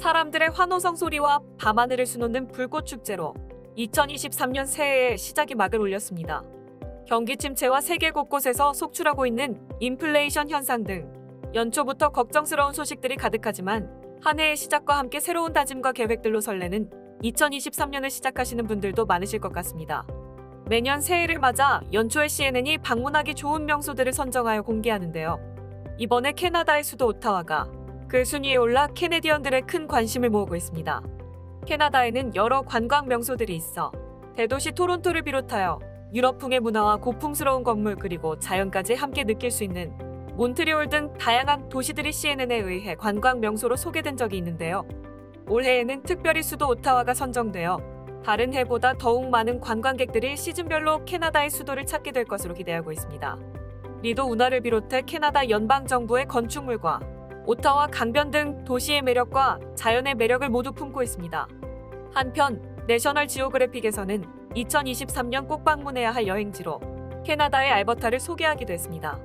사람들의 환호성 소리와 밤하늘을 수놓는 불꽃 축제로 2023년 새해에 시작이 막을 올렸습니다. 경기 침체와 세계 곳곳에서 속출하고 있는 인플레이션 현상 등 연초부터 걱정스러운 소식들이 가득하지만 한 해의 시작과 함께 새로운 다짐과 계획들로 설레는 2023년을 시작하시는 분들도 많으실 것 같습니다. 매년 새해를 맞아 연초에 CNN이 방문하기 좋은 명소들을 선정하여 공개하는데요. 이번에 캐나다의 수도 오타와가 그 순위에 올라 캐네디언들의 큰 관심을 모으고 있습니다. 캐나다에는 여러 관광 명소들이 있어 대도시 토론토를 비롯하여 유럽풍의 문화와 고풍스러운 건물 그리고 자연까지 함께 느낄 수 있는 몬트리올 등 다양한 도시들이 CNN에 의해 관광 명소로 소개된 적이 있는데요. 올해에는 특별히 수도 오타와가 선정되어 다른 해보다 더욱 많은 관광객들이 시즌별로 캐나다의 수도를 찾게 될 것으로 기대하고 있습니다. 리도 운하를 비롯해 캐나다 연방 정부의 건축물과 오타와 강변 등 도시의 매력과 자연의 매력을 모두 품고 있습니다. 한편 내셔널 지오그래픽에서는 2023년 꼭 방문해야 할 여행지로 캐나다의 알버타를 소개하기도 했습니다.